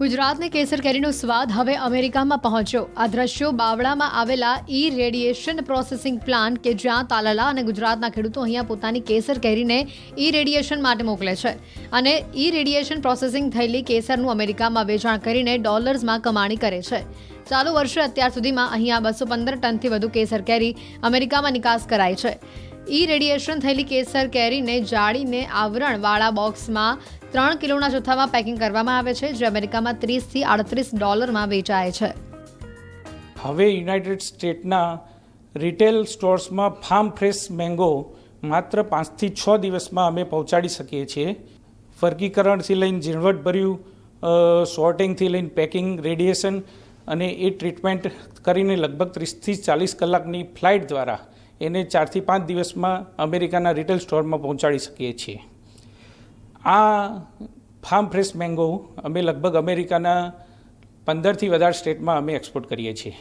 ગુજરાતની કેસર કેરીનો સ્વાદ હવે અમેરિકામાં પહોંચ્યો. આ દ્રશ્યો બાવળામાં આવેલા ઈ રેડિયેશન પ્રોસેસિંગ પ્લાન્ટ કે જ્યાં તાલાલા અને ગુજરાતના ખેડૂતો અહીંયા પોતાની કેસર કેરીને ઈ રેડિયેશન માટે મોકલે છે. અને ઈ રેડિયેશન પ્રોસેસિંગ થયેલી કેસરનું અમેરિકામાં વેચાણ કરીને ડોલર્સમાં કમાણી કરે છે. ચાલુ વર્ષે અત્યાર સુધીમાં અહીંયા બસો પંદર ટનથી વધુ કેસર કેરી અમેરિકામાં નિકાસ કરાઈ છે. ઈ રેડિયેશન થયેલી કેસર કેરીને જાળીને આવરણવાળા બોક્સમાં ત્રણ કિલોના જથ્થામાં પેકિંગ કરવામાં આવે છે, જે અમેરિકામાં ત્રીસથી આડત્રીસ ડોલરમાં વેચાય છે. હવે યુનાઇટેડ સ્ટેટના રિટેલ સ્ટોર્સમાં ફાર્મ ફ્રેશ મેંગો માત્ર પાંચથી છ દિવસમાં અમે પહોંચાડી શકીએ છીએ. વર્ગીકરણથી લઈને ઝીણવટભર્યું સોર્ટિંગથી લઈને પેકિંગ રેડિયેશન અને એ ટ્રીટમેન્ટ કરીને લગભગ ત્રીસથી ચાલીસ કલાકની ફ્લાઇટ દ્વારા એને ચારથી પાંચ દિવસમાં અમેરિકાના રિટેલ સ્ટોરમાં પહોંચાડી શકીએ છીએ. આ ફાર્મ ફ્રેશ મેંગો અમે લગભગ અમેરિકાના પંદરથી વધારે સ્ટેટમાં અમે એક્સપોર્ટ કરીએ છીએ.